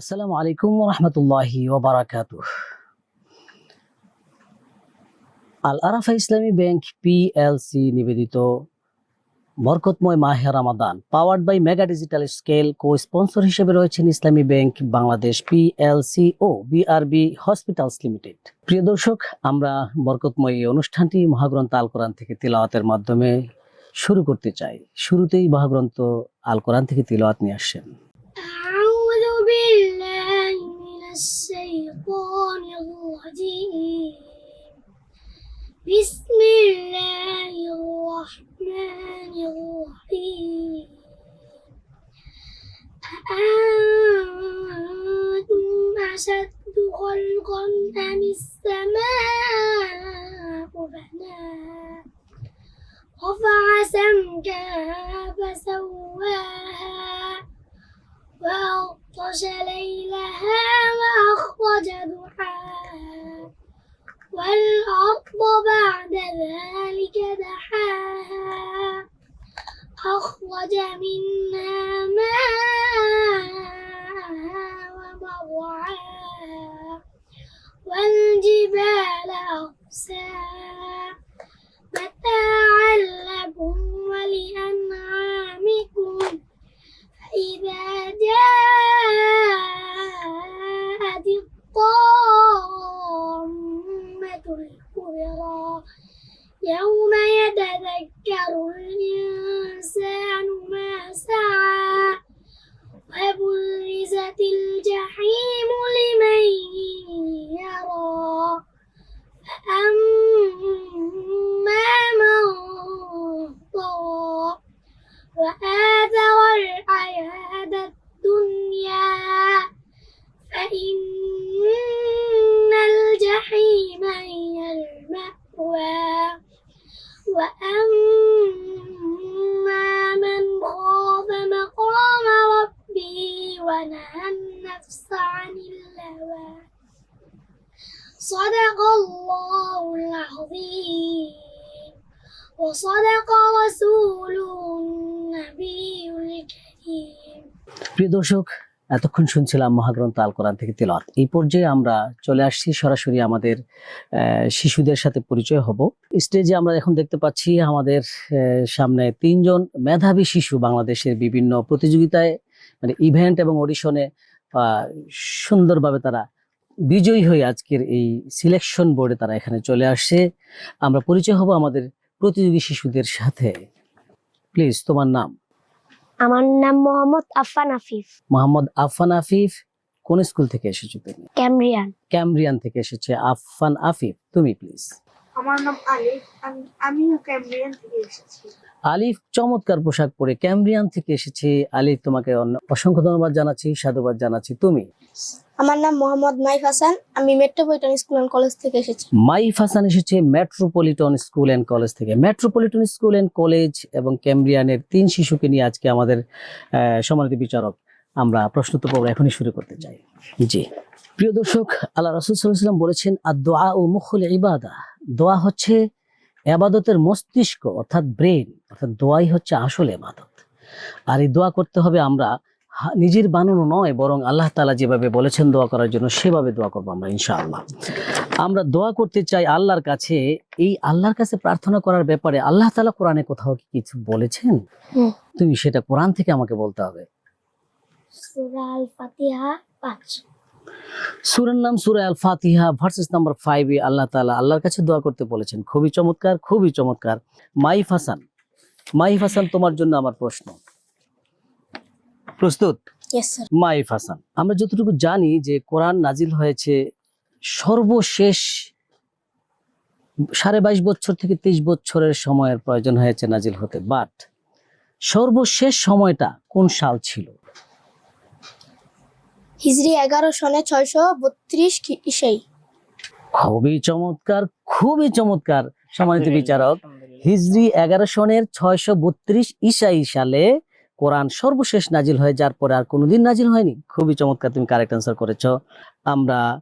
আসসালামু আলাইকুম রহমতুল্লাহি ওবারাকাতুহ আল আরাফা ইসলামী ব্যাংক পিএলসি নিবেদিত বরকতময় মাহে Ramadan powered by mega digital scale co sponsor হিসেবে রয়েছেন ইসলামী ব্যাংক বাংলাদেশ পিএলসি ও বিআরবি হসপিটালস লিমিটেড প্রিয় দর্শক, আমরা বরকতময় এই অনুষ্ঠানটি মহাগ্রন্থ আল কোরআন থেকে তিলাওয়াতের মাধ্যমে শুরু করতে চাই। শুরুতেই মহাগ্রন্থ আল কোরআন থেকে তিলাওয়াত নিয়ে আসছেন الشيطان الرجيم. بسم الله الرحمن الرحيم. أأنتم أشد خلقا أم السماء بناها رفع سمكها فسواها. وأغطش ليلها وأخرج ضحاها. والأرض بعد ذلك دحاها. أخرج منها ماءها ومرعاها والجبال أرساها দর্শক, এতক্ষণ শুনছিলাম মহাগ্রন্থ আল কোরআন থেকে তিলাওয়াত। এই পর্যায়ে আমরা চলে আসছি সরাসরি আমাদের শিশুদের সাথে পরিচয় হব। স্টেজে আমরা এখন দেখতে পাচ্ছি আমাদের সামনে তিনজন মেধাবী শিশু বাংলাদেশের বিভিন্ন প্রতিযোগিতায় মানে ইভেন্ট এবং অডিশনে সুন্দরভাবে তারা বিজয়ী হয়ে আজকের এই সিলেকশন বোর্ডে তারা এখানে চলে আসছে। আমরা পরিচয় হব আমাদের প্রতিযোগী শিশুদের সাথে। প্লিজ তোমার নাম? আমার নাম মোহাম্মদ আফান আফিফ। মোহাম্মদ আফান আফিফ কোন স্কুল থেকে এসেছ তুমি? ক্যামরিয়ান ক্যামব্রিয়ান থেকে এসেছে আফান আফিফ। তুমি প্লিজ আমার নাম আলিফ। আমি ক্যামব্রিয়ান ক্যাম্ব্রিয়ান থেকে এসেছি। আলিফ চমৎকার পোশাক পরে ক্যামব্রিয়ান থেকে এসেছে। আলিফ তোমাকে অসংখ্য ধন্যবাদ জানাচ্ছি সাধুবাদ জানাচ্ছি। তুমি? আমার নাম মোহাম্মদ মাইফ হাসান। আমি মেট্রোপলিটন স্কুল অ্যান্ড কলেজ থেকে এসেছি। মাইফ হাসান এসেছে মেট্রোপলিটন স্কুল অ্যান্ড কলেজ থেকে। মেট্রোপলিটন স্কুল অ্যান্ড কলেজ এবং ক্যামব্রিয়ানের তিন শিশুকে নিয়ে আজকে আমাদের সম্মানিত বিচারক আমরা প্রশ্নোত্তর পর্ব এখনই শুরু করতে চাই। জি। প্রিয় দর্শক আল্লাহ রসুল সাল্লাম বলেছেন আর দোয়া ও মুখল ইবাদা। দোয়া হচ্ছে এবাদতের মস্তিষ্ক অর্থাৎ ব্রেন অর্থাৎ দোয়াই হচ্ছে আসল এবাদত আর এই দোয়া করতে হবে আমরা নিজের বানানো নয় বরং আল্লাহ তালা যেভাবে বলেছেন দোয়া করার জন্য সেভাবে দোয়া করব আমরা ইনশাআল্লাহ। আমরা দোয়া করতে চাই আল্লাহর কাছে। এই আল্লাহর কাছে প্রার্থনা করার ব্যাপারে আল্লাহ তালা কোরআনে কোথাও কি কিছু বলেছেন? তুমি সেটা কোরআন থেকে আমাকে বলতে হবে। সূরা আল ফাতিহা পাঁচ। সুরের নাম সুরা আল ফাতিহা ভার্সেস নাম্বার ফাইভে আল্লাহ তাআলা আল্লাহর কাছে দোয়া করতে বলেছেন খুবই চমৎকার খুবই চমৎকার। মাইফ হাসান মাইফ হাসান তোমার জন্য আমার প্রশ্ন। প্রস্তুত? মাইফ হাসান আমরা যতটুকু জানি যে কোরআন নাজিল হয়েছে সর্বশেষ সাড়ে বাইশ বছর থেকে তেইশ বছরের সময়ের প্রয়োজন হয়েছে নাজিল হতে। বাট সর্বশেষ সময়টা কোন সাল ছিল? হিজরি এগারো সনে ছয়শো বত্রিশ ইসাই। খুবই চমৎকার খুবই চমৎকার সম্মানিত বিচারক। হিজরি এগারো সনের ছয়শো বত্রিশ ইসাই সালে কোরআন সর্বশেষ নাজিল হয়ে যার পরে আর কোনোদিন নাজিল হয়নি। খুবই চমৎকার তুমি কারেক্ট আনসার করেছ। আমরা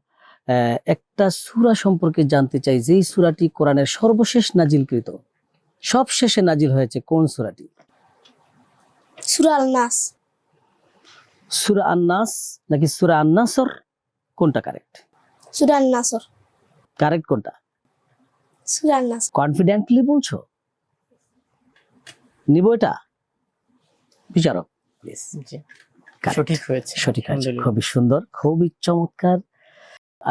আহ, একটা সূরা সম্পর্কে জানতে চাই যেই সূরাটি কোরআনের সর্বশেষ নাজিলকৃত সব শেষে নাজিল হয়েছে কোন সূরাটি? সুরা আল নাস সুরা আন্নাস নাকি সুরা আন্নাসর? কোনটা কারেক্ট সুরান নাসর কারেক্ট কোনটা? সুরান নাসর কনফিডেন্টলি বলছো? নিব এটা? বিচারক প্লিজ সঠিক হয়েছে। সঠিক আছে আলহামদুলিল্লাহ। খুবই সুন্দর খুবই চমৎকার।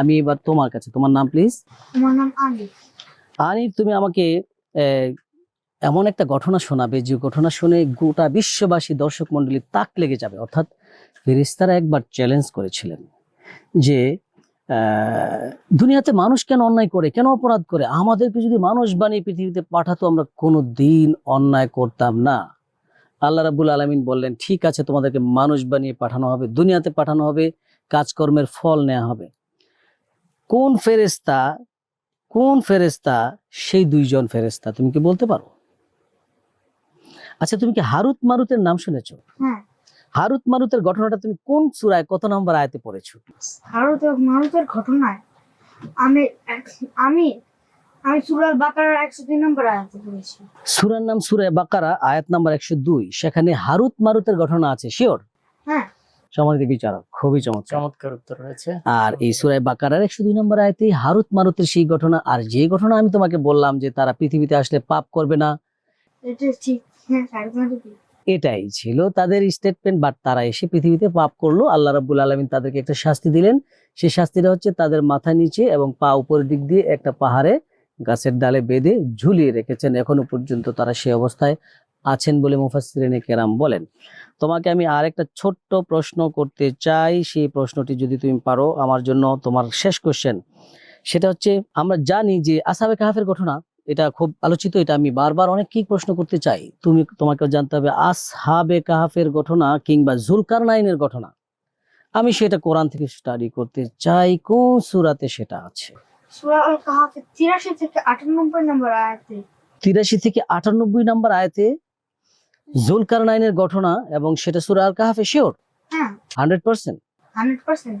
আমি এবার তোমার কাছে তোমার নাম প্লিজ আমার নাম আনিফ। আনিফ তুমি আমাকে আহ, এমন একটা ঘটনা শোনাবে যে ঘটনা শুনে গোটা বিশ্ববাসী দর্শক মন্ডলী তাক লেগে যাবে। অর্থাৎ ফেরেশতারা একবার চ্যালেঞ্জ করেছিলেন যে দুনিয়াতে মানুষ কেন অন্যায় করে, কেন অপরাধ করে? আমাদেরকে যদি মানুষ বানিয়ে পৃথিবীতে পাঠাতো, আমরা কোনো দিন অন্যায় করতাম না। আল্লাহ রাবুল আলমিন বললেন, ঠিক আছে, তোমাদেরকে মানুষ বানিয়ে পাঠানো হবে, দুনিয়াতে পাঠানো হবে, কাজকর্মের ফল নেওয়া হবে। কোন ফেরেস্তা কোন ফেরেস্তা সেই দুইজন ফেরেস্তা তুমি কি বলতে পারো? আচ্ছা তুমি কি হারুত মারুতের নাম শুনেছো? হ্যাঁ। হারুত মারুতের ঘটনাটা তুমি কোন সুরায় কত নম্বর আয়াতে পড়েছো? ভারত ও মানুষের ঘটনায় আমি আমি আমি সুরাল বাকারার একশো তিন নম্বর আয়াতে পড়েছি। সূরার নাম সূরা বাকারা আয়াত নাম্বার একশো দুই। সেখানে হারুত মারুতের ঘটনা আছে শিওর? হ্যাঁ। বিচারক খুবই চমৎকার। চমৎকার উত্তর হয়েছে আর এই সুরায় বাকারার একশো দুই নম্বর আয়তে হারুত মারুতের সেই ঘটনা আর যে ঘটনা আমি তোমাকে বললাম যে তারা পৃথিবীতে আসলে পাপ করবে না এটা ঠিক হ্যাঁ এটাই ছিল তাদের স্টেটমেন্ট বাট তারা এসে পৃথিবীতে পাপ করল। আল্লাহ রাব্বুল আলমিন তাদেরকে একটা শাস্তি দিলেন। সেই শাস্তিটা হচ্ছে তাদের মাথা নিচে এবং পা উপরের দিক দিয়ে একটা পাহাড়ে গাছের ডালে বেঁধে ঝুলিয়ে রেখেছেন। এখনও পর্যন্ত তারা সেই অবস্থায় আছেন বলে মুফাসসিরিনে কেরাম বলেন। তোমাকে আমি আর একটা ছোট্ট প্রশ্ন করতে চাই। সেই প্রশ্নটি যদি তুমি পারো, আমার জন্য তোমার শেষ কোশ্চেন সেটা হচ্ছে, আমরা জানি যে আসাবে কাহাফের ঘটনা এটা খুব আলোচিত এটা আমি বারবার অনেক কি প্রশ্ন করতে চাই। তুমি তোমাকে জানতে হবে আসহাবে কাহাফের ঘটনা কিংবা জুলকার নাইনের ঘটনা। আমি সেটা কোরআন থেকে স্টাডি করতে চাই কোন সুরাতে সেটা আছে? তিরাশি থেকে আটানব্বই নম্বর আয়াতে। তিরাশি থেকে আটানব্বই নাম্বার আয়াতে জুলকার নাইনের ঘটনা এবং সেটা সুরা আল কাহাফে শিওর হ্যাঁ। Hundred percent? Hundred percent.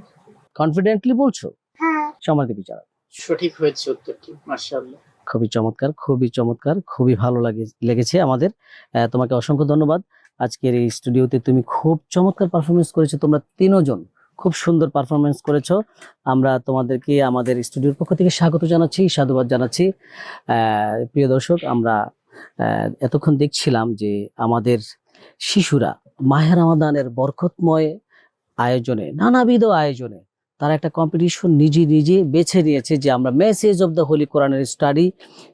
Confidently বলছো? হ্যাঁ। সমাধি সঠিক হয়েছে উত্তরটি মার্শাল্লাহ খুবই চমৎকার খুবই চমৎকার, খুবই ভালো লাগে, লেগেছে আমাদের। তোমাকে অসংখ্য ধন্যবাদ। আজকের এই স্টুডিওতে তুমি খুব চমৎকার পারফরমেন্স করেছ, তোমরা তিনজন খুব সুন্দর পারফরমেন্স করেছ। আমরা তোমাদেরকে, আমাদের স্টুডিওর পক্ষ থেকে স্বাগত জানাচ্ছি, সাধুবাদ জানাচ্ছি। প্রিয় দর্শক, আমরা এতক্ষণ দেখছিলাম যে আমাদের শিশুরা মাহের আমাদানের বরকতময় আয়োজনে, নানাবিধ আয়োজনে তারা একটা কম্পিটিশন নিজে নিজে বেছে নিয়েছে যে আমরা মেসেজ অফ দ্য হোলি কোরআনের স্টাডি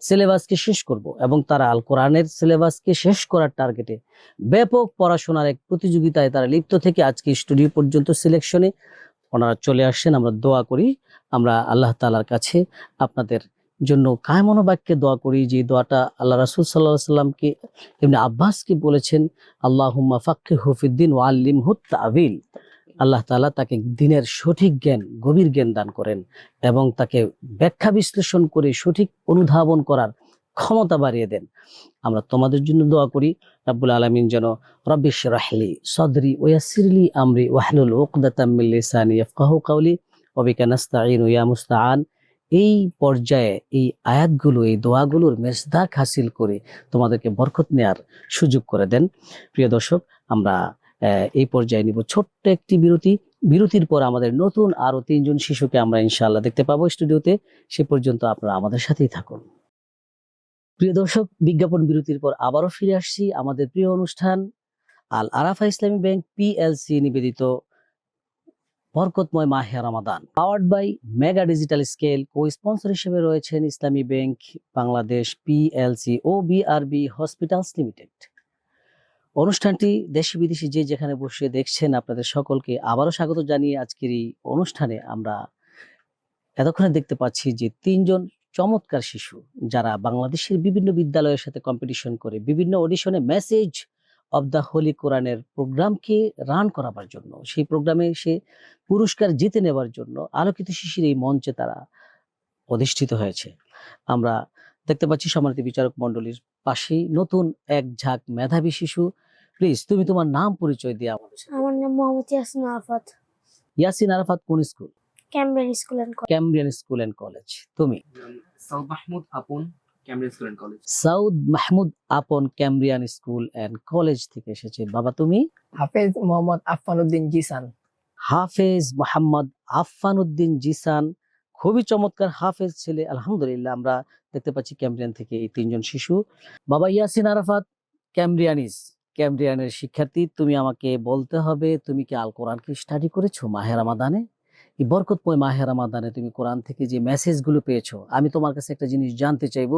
সিলেবাসকে শেষ করব এবং তারা আল কোরআনের সিলেবাসকে শেষ করার টার্গেটে ব্যাপক পড়াশোনার এক প্রতিযোগিতায় তারা লিপ্ত থেকে আজকে স্টুডিও পর্যন্ত সিলেকশনে ওনারা চলে আসছেন, আমরা দোয়া করি, আমরা আল্লাহ তালার কাছে আপনাদের জন্য কায়মনো বাক্যে দোয়া করি যে দোয়াটা আল্লাহ রাসুল সাল্লাহ সাল্লামকে এমনি আব্বাসকে বলেছেন আল্লাহ হুম্মা ফাক্কে হুফিদ্দিন ও আল্লিম হুত তাবিল। আল্লাহ তালা তাকে দিনের সঠিক জ্ঞান, গভীর জ্ঞান দান করেন এবং তাকে ব্যাখ্যা বিশ্লেষণ করে সঠিক অনুধাবন করার ক্ষমতা বাড়িয়ে দেন। আমরা তোমাদের জন্য দোয়া করি, রাব্বুল আলামিন যেন রব্বিশ রাহলি সদরি ওয়াসিরলি আমরি ওয়াহলুল উকদাতাম মিন লিসানি ইয়াফকাহু কাওলি ওয়া মুস্তাআন। এই পর্যায়ে এই আয়াতগুলো, এই দোয়াগুলোর মেজদাক হাসিল করে তোমাদেরকে বরকত নেয়ার সুযোগ করে দেন। প্রিয় দর্শক, আমরা এই পর্যায়ে নিব। ছোট্ট একটি বিরতি। বিরতির পর আমাদের নতুন আরও তিনজন শিশুকে আমরা ইনশাআল্লাহ দেখতে পাবো স্টুডিওতে। সে পর্যন্ত আপনারা আমাদের সাথেই থাকুন। প্রিয় দর্শক, বিজ্ঞাপন বিরতির পর আবারও ফিরে আসছি আমাদের প্রিয় অনুষ্ঠান আল আরাফা ইসলামী ব্যাংক পিএলসি নিবেদিত বরকতময় মাহে রমাদান। Powered by mega digital scale co sponsor হিসেবে রয়েছেন ইসলামী ব্যাংক বাংলাদেশ পিএলসি ও বিআরবি হসপিটালস লিমিটেড। অনুষ্ঠানটি দেশি বিদেশি যে যেখানে বসে দেখছেন আপনাদের সকলকে আবারও স্বাগত জানিয়ে আজকের এই অনুষ্ঠানে আমরা এতক্ষণে দেখতে পাচ্ছি যে তিনজন চমৎকার শিশু যারা বাংলাদেশের বিভিন্ন বিদ্যালয়ের সাথে কম্পিটিশন করে বিভিন্ন অডিশনে মেসেজ অব দ্য হোলি কোরআনের প্রোগ্রামকে রান করাবার জন্য। সেই প্রোগ্রামে সে পুরস্কার জিতে নেবার জন্য আলোকিত শিশির এই মঞ্চে তারা অধিষ্ঠিত হয়েছে। আমরা দেখতে পাচ্ছি সম্মানিত বিচারক মণ্ডলীর পাশেই নতুন এক ঝাঁক মেধাবী শিশু প্লিজ তুমি তোমার নাম পরিচয় দিয়ে আমাদের সাথে- আমার নাম মোহাম্মদ ইয়াসিন আরাফাত। ইয়াসিন আরাফাত কোন school? Campbell school and college Cambrian school and college তুমি? Saud Mahmud Apon Cambridge school and college Saud Mahmud Apon Cambrian school and college থেকে এসেছে। বাবা তুমি? হাফেজ মোহাম্মদ আফফানুদ্দিন জিসান। হাফেজ মোহাম্মদ আফফানুদ্দিন জিসান। খুবই চমৎকার হাফেজ ছেলে। আলহামদুলিল্লাহ আমরা দেখতে পাচ্ছি ক্যামব্রিয়ান থেকে এই তিনজন শিশু। বাবা ইয়াসিন আরাফাত ক্যামব্রিয়ানিস ক্যামব্রিয়ানের শিক্ষার্থী তুমি আমাকে বলতে হবে তুমি কি আল কোরআন কি স্টাডি করেছ মাহের রামাদানে? এই বরকতময় মাহের রামাদানে তুমি কোরআন থেকে যে মেসেজগুলো পেয়েছ আমি তোমার কাছে একটা জিনিস জানতে চাইব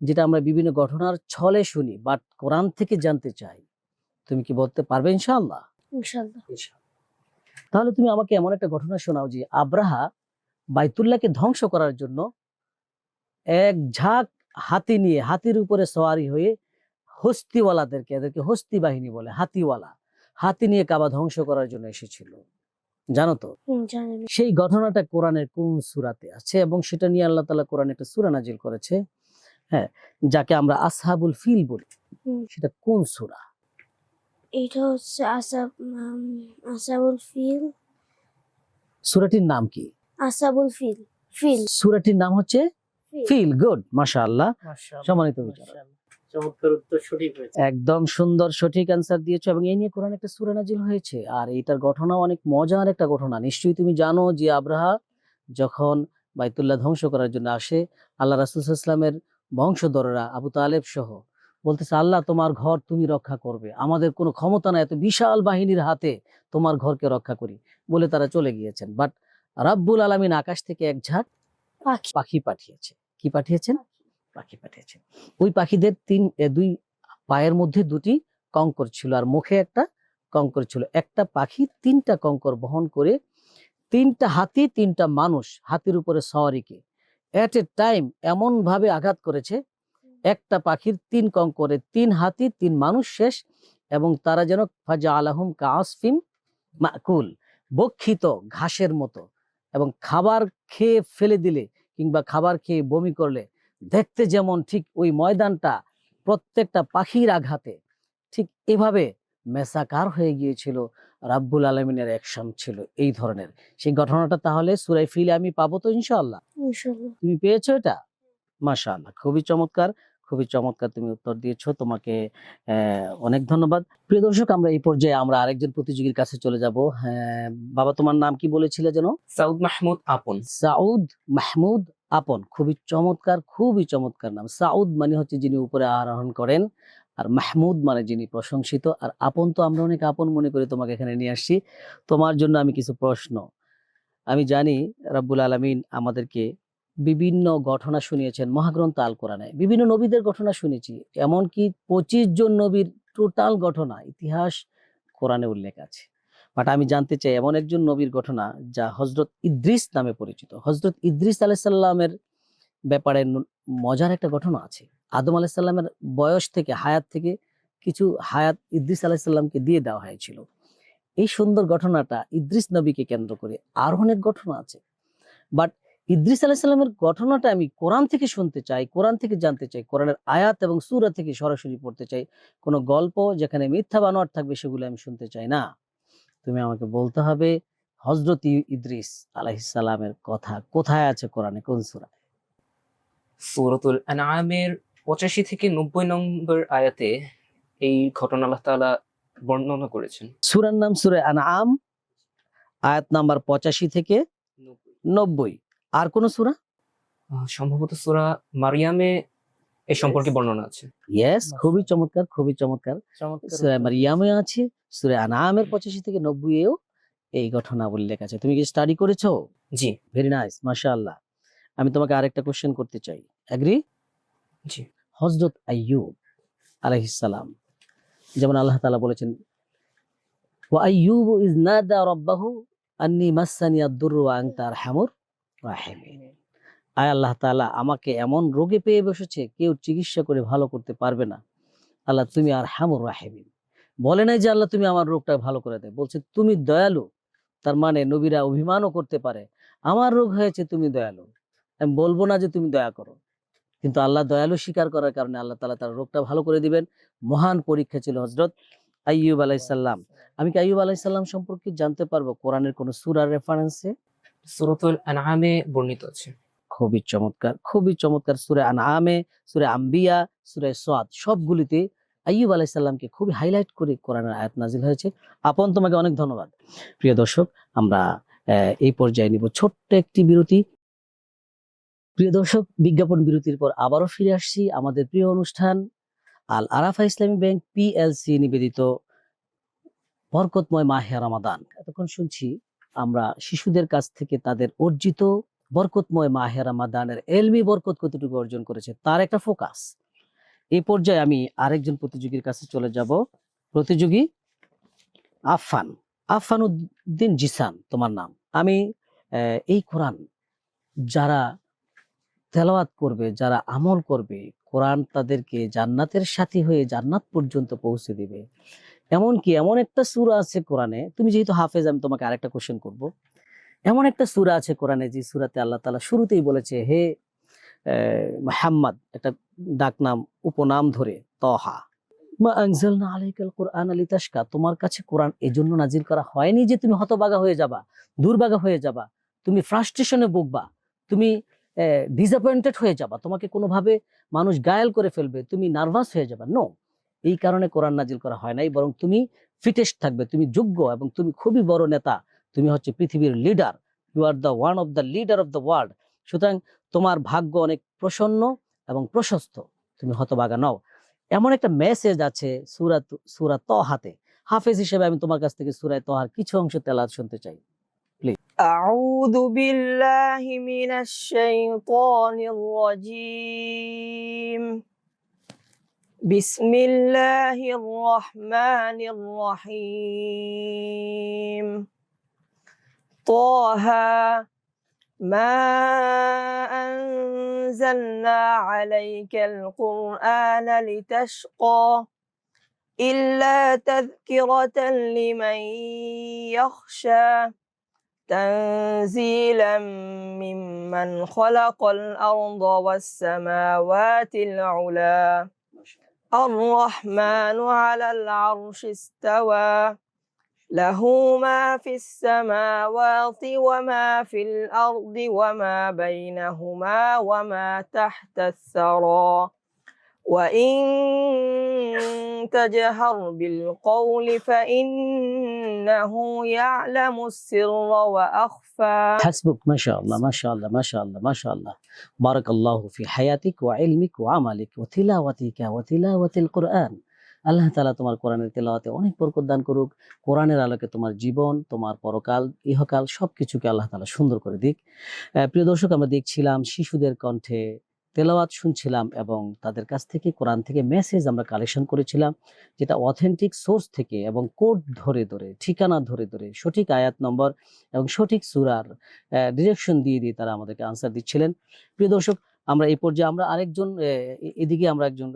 যেটা আমরা বিভিন্ন ঘটনার ছলে শুনি বাট কোরআন থেকে জানতে চাই। তুমি কি বলতে পারবে ইনশাআল্লাহ? ইনশাল্লাহ তাহলে তুমি আমাকে এমন একটা ঘটনা শোনাও যে আব্রাহা বাইতুল্লাহকে ধ্বংস করার জন্য এক ঝাঁক হাতি নিয়ে হাতির উপরে সওয়ারি হয়ে হস্তিওয়ালাদেরকে এদেরকে হস্তি বাহিনী বলে হাতিওয়ালা। হাতি নিয়ে কাবা ধ্বংস করার জন্য এসেছিল। জানো তো। সেই ঘটনাটা কোরআনের কোন সূরাতে আছে এবং সেটা নিয়ে আল্লাহ তাআলা কোরআনে একটা সূরা নাজিল করেছে। হ্যাঁ যাকে আমরা আসহাবুল ফিল বলি। সেটা কোন সূরা? এটা হচ্ছে আসাব আসাবুল ফিল। সূরাটির নাম কি? Asabul feel feel. সূরাটির নাম হচ্ছে ফিল। ফিল গুড মাশাআল্লাহ। সম্মানিত বিচারক। চমৎকার উত্তর সঠিক হয়েছে। একদম সুন্দর সঠিক অ্যান্সার দিয়েছ এবং এই নিয়ে কোরআন একটা সূরা নাজিল হয়েছে। আর এটার ঘটনাও অনেক মজার একটা ঘটনা নিশ্চয়ই তুমি জানো যে আব্রাহা যখন বাইতুল্লাহ ধ্বংস করার জন্য আসে আল্লাহ রাসূল ইসলামের বংশধররা আবু তালেব সহ বলতেছে আল্লাহ তোমার ঘর তুমি রক্ষা করবে। আমাদের কোনো ক্ষমতা নাই এত বিশাল বাহিনীর হাতে তোমার ঘরকে রক্ষা করি। বলে তারা চলে গিয়েছেন। বাট রাব্বুল আলামিন আকাশ থেকে এক ঝাঁক পাখি। পাখি পাঠিয়েছে। কি পাঠিয়েছেন? পাখি পাঠিয়েছেন ওই পাখিদের তিন দুই পায়ের মধ্যে দুটি কঙ্কর ছিল আর মুখে একটা কঙ্কর ছিল। একটা পাখি তিনটা কঙ্কর বহন করে তিনটা হাতি, তিনটা মানুষ হাতির উপরে সওয়ারিকে এট এ টাইম এমন ভাবে আঘাত করেছে, একটা পাখির তিন কঙ্করে তিন হাতি, তিন মানুষ শেষ এবং তারা যেন ফাজা আলাহুম কাসফিম মাকুল, বক্ষিত ঘাসের মতো এবং খাবার খেয়ে ফেলে দিলে কিংবা খাবার খেয়ে বমি করলে দেখতে যেমন ঠিক ওই ময়দানটা প্রত্যেকটা পাখির আঘাতে ঠিক এভাবে মেসাকার হয়ে গিয়েছিল রাব্বুল আলমিনের অ্যাকশন ছিল এই ধরনের। সেই ঘটনাটা তাহলে সুরাই ফিলে আমি পাবো তো ইনশাআল্লাহ? ইনশাল্লাহ তুমি পেয়েছ এটা? মাশাআল্লাহ খুবই চমৎকার খুবই চমৎকার তুমি উত্তর দিয়েছ তোমাকে আহ, অনেক ধন্যবাদ। প্রিয় দর্শক আমরা এই পর্যায়ে আমরা আরেকজন প্রতিযোগীর কাছে চলে যাব। হ্যাঁ বাবা তোমার নাম কি বলেছিলে যেন? সাউদ মাহমুদ আপন। সাউদ মাহমুদ আপন, খুবই চমৎকার খুবই চমৎকার নাম। সাউদ মানে হচ্ছে যিনি উপরে আরোহণ করেন আর মাহমুদ মানে যিনি প্রশংসিত। আর আপন তো আমরা অনেক আপন মনে করে তোমাকে এখানে নিয়ে আসছি। তোমার জন্য আমি কিছু প্রশ্ন। আমি জানি, রাব্বুল আলামিন আমাদেরকে বিভিন্ন ঘটনা শুনিয়েছেন, মহাগ্রন্থ আল কোরআনে বিভিন্ন নবীদের ঘটনা শুনেছি, এমনকি পঁচিশ জন নবীর টোটাল ঘটনা, ইতিহাস কোরআনে উল্লেখ আছে। বাট আমি জানতে চাই এমন একজন নবীর ঘটনা যা হজরত ইদ্রিস নামে পরিচিত। হজরত ইদ্রিস আলাইসাল্লামের ব্যাপারে মজার একটা ঘটনা আছে। আদম আলাইসাল্লামের বয়স থেকে, হায়াত থেকে কিছু হায়াত ইদ্রিস আলাইসাল্লামকে দিয়ে দেওয়া হয়েছিল। এই সুন্দর ঘটনাটা ইদ্রিস নবীকে কেন্দ্র করে আরও অনেক ঘটনা আছে। বাট ইদ্রিস আলাইসাল্লামের ঘটনাটা আমি কোরআন থেকে শুনতে চাই, কোরআন থেকে জানতে চাই, কোরআনের আয়াত এবং সুরা থেকে সরাসরি পড়তে চাই। কোনো গল্প যেখানে মিথ্যা বানোয়ার থাকবে সেগুলো আমি শুনতে চাই না। তুমি আমাকে বলতে হবে হজরত ইদ্রিস আলাইহিসসালামের কথা কোথায় আছে কোরআনে? কোন সূরা? সূরাতুল আনআমের পঁচাশি থেকে নব্বই নম্বর আয়াতে এই ঘটনা আল্লাহ তাআলা বর্ণনা করেছেন। সুরার নাম সূরা আনআম আয়াত নাম্বার পঁচাশি থেকে নব্বই। আর কোন সুরা? সম্ভবত সুরা মারিয়ামে এ সম্পর্কে বর্ণনা আছে। ইয়েস খুবই চমৎকার খুবই চমৎকার। চমৎকার সূরা। মারিয়ামে আছে সূরা আনআমের পঁচাশি থেকে নব্বই এও এই ঘটনা উল্লেখ আছে। তুমি কি স্টাডি করেছ? জি। ভেরি নাইস মাশাআল্লাহ। আমি তোমাকে আরেকটা কোশ্চেন করতে চাই। এগ্রি জি। হজরত আইয়ুব আলাইহিসসালাম যেমন আল্লাহ তাআলা বলেছেন ওয়া আইয়ুব ইজ নাদা রাব্বাহু আন্নি মাসানি আদ-দুররু ওয়া আনতা আরহামুর রাহিমিন। আয় আল্লাহ তাআলা আমাকে এমন রোগে পেয়ে বসেছে, কেউ চিকিৎসা করে ভালো করতে পারবে না। আল্লাহ তুমি আর হামুর রাহিমিন। বলে নাই যে আল্লাহ তুমি আমার রোগটা ভালো করে দেয়। বলছে, তুমি দয়ালু। তার মানে নবীরা অভিমানও করতে পারে। আমার রোগ হয়েছে, তুমি দয়ালু। আমি বলব না যে তুমি দয়া করো। কিন্তু আল্লাহ দয়ালু স্বীকার করার কারণে আল্লাহ তাআলা তার রোগটা ভালো করে দিবেন। মহান পরীক্ষা ছিল হজরত আইয়ুব আলাইসাল্লাম আমি কি আইয়ুব আলাইসাল্লাম সম্পর্কে জানতে পারব? কোরআনের কোন সূরার রেফারেন্সে? সূরাতুল আনআমে বর্ণিত আছে। খুবই চমৎকার খুবই চমৎকার সুরে আনআমে, সুরে আম্বিয়া, সুরে সোয়াদ সবগুলিতে আইয়ুব আলাইসাল্লামকে খুবই হাইলাইট করে কোরআনের আয়াত নাজিল হয়েছে। আপন তোমাকে অনেক ধন্যবাদ। প্রিয় দর্শক, আমরা এই পর্যায়ে নিব ছোট্ট একটি বিরতি। প্রিয় দর্শক, বিজ্ঞাপন বিরতির পর আবারও ফিরে আসছি আমাদের প্রিয় অনুষ্ঠান আল আরাফা ইসলামী ব্যাংক পিএলসি নিবেদিত বরকতময় মাহে রমাদান। এতক্ষণ শুনছি আমরা শিশুদের কাছ থেকে তাদের অর্জিত বরকতময় মাহে রমাদানের এলমি বরকত কতটুকু অর্জন করেছে, তার একটা ফোকাস। এই পর্যায়ে আমি আরেকজন প্রতিযোগীর কাছে চলে যাব। প্রতিযোগী আফফান আফফান উদ্দিন জিসান, তোমার নাম। আমি এই কোরআন যারা তেলাওয়াত করবে, যারা আমল করবে, কোরআন তাদেরকে জান্নাতের সাথী হয়ে জান্নাত পর্যন্ত পৌঁছে দিবে। এমনকি এমন একটা সূরা আছে কোরআনে, তুমি যেহেতু হাফেজ, আমি তোমাকে আরেকটা কোশ্চেন করব। এমন একটা সুরা আছে কোরআনে যে সুরাতে আল্লাহ তাআলা শুরুতেই বলেছে, হে মোহাম্মদ একটা ডাকনাম, উপনাম ধরে, তহা, মা আনজালনা আলাইকাল কোরআন লিতাশকা তোমার কাছে কোরআন এজন্য নাজিল করা হয়নি যে তুমি হতবাগা হয়ে যাবা, দুর্বাগা হয়ে যাবা, তুমি ফ্রাস্ট্রেশনে ভুগবা, তুমি ডিসঅ্যাপয়েন্টেড হয়ে যাবা, তোমাকে কোনোভাবে মানুষ গায়াল করে ফেলবে, তুমি নার্ভাস হয়ে যাবা। নো এই কারণে কোরআন নাজিল করা হয় নাই, বরং তুমি ফিটেস্ট থাকবে, তুমি যোগ্য এবং তুমি খুবই বড় নেতা। তুমি হচ্ছে পৃথিবীর leader you are the one of the leader of the world সুতরাং তোমার ভাগ্য অনেক প্রসন্ন এবং প্রশস্ত তুমি হতবাগা নও এমন একটা মেসেজ আছে সুরাত সুরা তহাতে হাফেজ হিসেবে আমি তোমার কাছ থেকে সুরায় তহার কিছু অংশ তেলাত শুনতে চাই أعوذ بالله من الشيطان الرجيم بسم الله الرحمن الرحيم طه ما أنزلنا عليك القرآن لتشقى إلا تذكرة لمن يخشى تنزيلا ممن خلق الأرض والسماوات العلا. الرحمن على العرش استوى. له ما في السماوات وما في الأرض وما بينهما وما تحت الثرى. وإن تجهر بالقول فإنه يعلم السر وأخفى. حسبك ما شاء الله ما شاء الله ما شاء الله ما شاء الله. بارك الله في حياتك وعلمك وعملك وتلاوتك وتلاوة القرآن. আল্লাহ তাআলা তোমার কোরআনের তেলাওয়াতে অনেক বরকত দান করুক। কোরআনের আলোকে তোমার জীবন, তোমার পরকাল, ইহকাল সবকিছুকে আল্লাহ তাআলা সুন্দর করে দিক। প্রিয় দর্শক, আমরা দেখছিলাম শিশুদের কণ্ঠে তেলাওয়াত শুনছিলাম এবং তাদের কাছ থেকে কোরআন থেকে মেসেজ আমরা কালেকশন করেছিলাম, যেটা অথেন্টিক সোর্স থেকে এবং কোড ধরে ধরে, ঠিকানা ধরে ধরে, সঠিক আয়াত নম্বর এবং সঠিক সুরার ডিরেকশন দিয়ে দিয়ে তারা আমাদেরকে আনসার দিচ্ছিলেন। প্রিয় দর্শক আমরা এই পর্যায়ে আমরা আরেকজন এদিকে আমরা একজন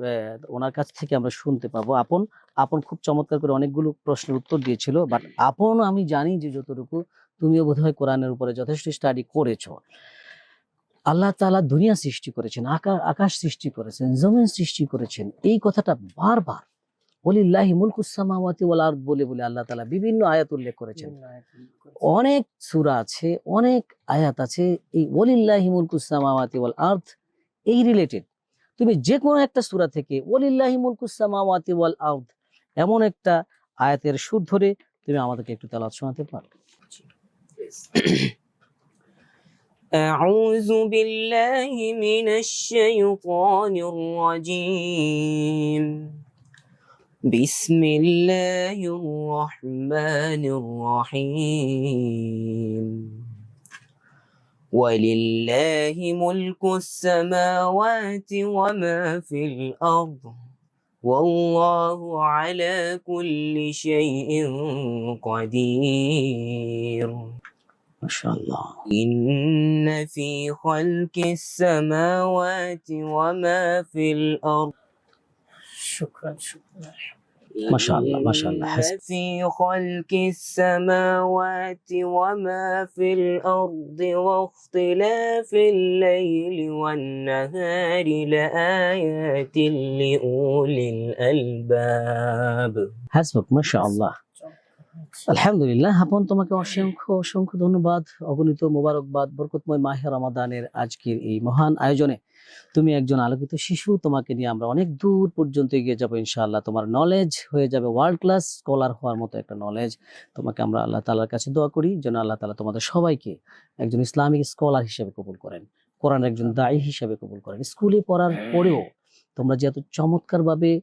ওনার কাছ থেকে আমরা শুনতে পাবো। আপন আপন খুব চমৎকার করে অনেকগুলো প্রশ্নের উত্তর দিয়েছিল বাট আপন আমি জানি যে যতটুকু তুমিও বোধহয় কোরআনের উপরে যথেষ্ট স্টাডি করেছ। আল্লাহ তাআলা দুনিয়া সৃষ্টি করেছেন আকাশ আকাশ সৃষ্টি করেছেন জমিন সৃষ্টি করেছেন এই কথাটা বারবার ওলিল্লাহি মুলকুস সামাওয়াতি ওয়াল আরদ বলে বলে আল্লাহ তাআলা বিভিন্ন আয়াত উল্লেখ করেছেন। অনেক সূরা আছে অনেক আয়াত আছে এই ওলিল্লাহি মুলকুস সামাওয়াতি ওয়াল আরদ এই রিলেটেড তুমি যে কোনো একটা সূরা থেকে ওলিল্লাহি মুলকুস সামাওয়াতি ওয়াল আরদ এমন একটা আয়াতের সুর ধরে তুমি আমাদেরকে একটু তেলাওয়াত শোনাতে পারো أعوذ بالله من الشيطان الرجيم بسم الله الرحمن الرحيم ولله ملك السماوات وما في الأرض والله على كل شيء قدير. ما شاء الله. إن في خلق السماوات وما في الأرض. شكرا شكرا. ما شاء الله ما شاء الله حسن. في خلق السماوات وما في الأرض واختلاف الليل والنهار لآيات لأولي الألباب حسبك ما شاء الله আলহামদুলিল্লাহ। আপন, তোমাকে অসংখ্য অসংখ্য ধন্যবাদ। অগণিত মোবারকবাদ, বরকতময় মাহে রমাদানের আজকের এই মহান আয়োজনে। তুমি একজন আলোকিত শিশু, তোমাকে নিয়ে আমরা অনেক দূর পর্যন্ত এগিয়ে যাব ইনশাআল্লাহ। তোমার নলেজ হয়ে যাবে ওয়ার্ল্ড ক্লাস স্কলার হওয়ার মতো একটা নলেজ তোমাকে আমরা আল্লাহ তালার কাছে দোয়া করি, যেন আল্লাহ তালা তোমাদের সবাইকে একজন ইসলামিক স্কলার হিসেবে কবুল করেন। কোরআন একজন দায়ী হিসেবে কবুল করেন। স্কুলে পড়ার পরেও তোমরা যে এত চমৎকারভাবে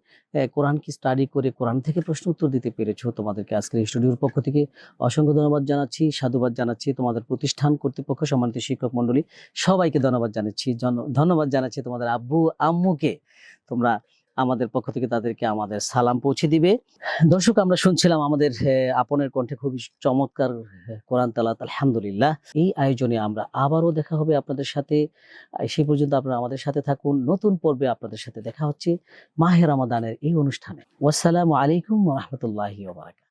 কোরআনকে স্টাডি করে কোরআন থেকে প্রশ্ন উত্তর দিতে পেরেছ তোমাদেরকে আজকের স্টুডিওর পক্ষ থেকে অসংখ্য ধন্যবাদ জানাচ্ছি, সাধুবাদ জানাচ্ছি তোমাদের প্রতিষ্ঠান কর্তৃপক্ষ সম্মানিত শিক্ষক মন্ডলী সবাইকে ধন্যবাদ জানাচ্ছি, জন- ধন্যবাদ জানাচ্ছি তোমাদের আব্বু, আম্মুকে। তোমরা আমাদের পক্ষ থেকে তাদেরকে আমাদের সালাম পৌঁছে দিবে। দর্শক, আমরা শুনছিলাম আমাদের আপনের কণ্ঠে খুবই চমৎকার কোরআন তালাত আলহামদুলিল্লাহ। এই আয়োজনে আমরা আবারও দেখা হবে আপনাদের সাথে। সেই পর্যন্ত আপনারা আমাদের সাথে থাকুন। নতুন পর্বে আপনাদের সাথে দেখা হচ্ছে মাহের রমাদানের এই অনুষ্ঠানে। ওয়াসালামু আলাইকুম রহমতুল্লাহ ওবারাকাত